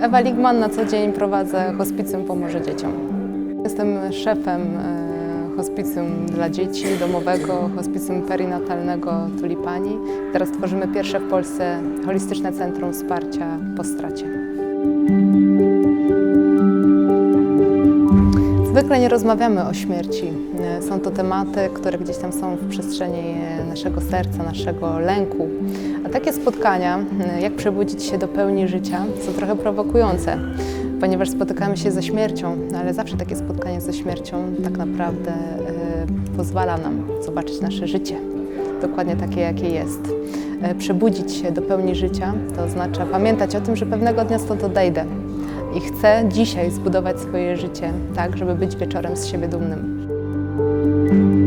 Ewa Ligman na co dzień prowadzę hospicjum Pomoże Dzieciom. Jestem szefem e, hospicjum dla dzieci domowego, hospicjum perinatalnego Tulipani. Teraz tworzymy pierwsze w Polsce holistyczne centrum wsparcia po stracie. Zwykle nie rozmawiamy o śmierci. E, Są to tematy, które gdzieś tam są w przestrzeni e, naszego serca, naszego lęku. A takie spotkania, e, jak przebudzić się do pełni życia, są trochę prowokujące, ponieważ spotykamy się ze śmiercią, ale zawsze takie spotkanie ze śmiercią tak naprawdę pozwala nam zobaczyć nasze życie, dokładnie takie, jakie jest. Przebudzić się do pełni życia to oznacza pamiętać o tym, że pewnego dnia stąd odejdę, i chcę dzisiaj zbudować swoje życie tak, żeby być wieczorem z siebie dumnym.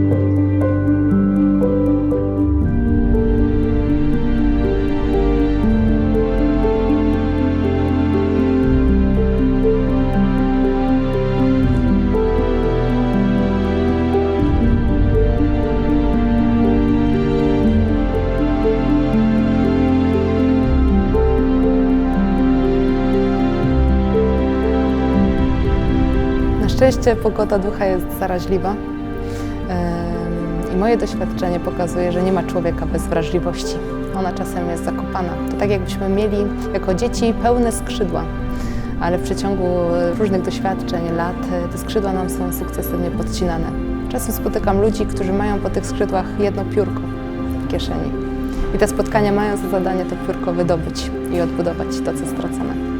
Szczęście pogoda ducha jest zaraźliwa. I moje doświadczenie pokazuje, że nie ma człowieka bez wrażliwości. Ona czasem jest zakopana. To tak jakbyśmy mieli jako dzieci pełne skrzydła, ale w przeciągu różnych doświadczeń, lat te skrzydła nam są sukcesywnie podcinane. Czasem spotykam ludzi, którzy mają po tych skrzydłach jedno piórko w kieszeni. I te spotkania mają za zadanie to piórko wydobyć i odbudować to, co stracone.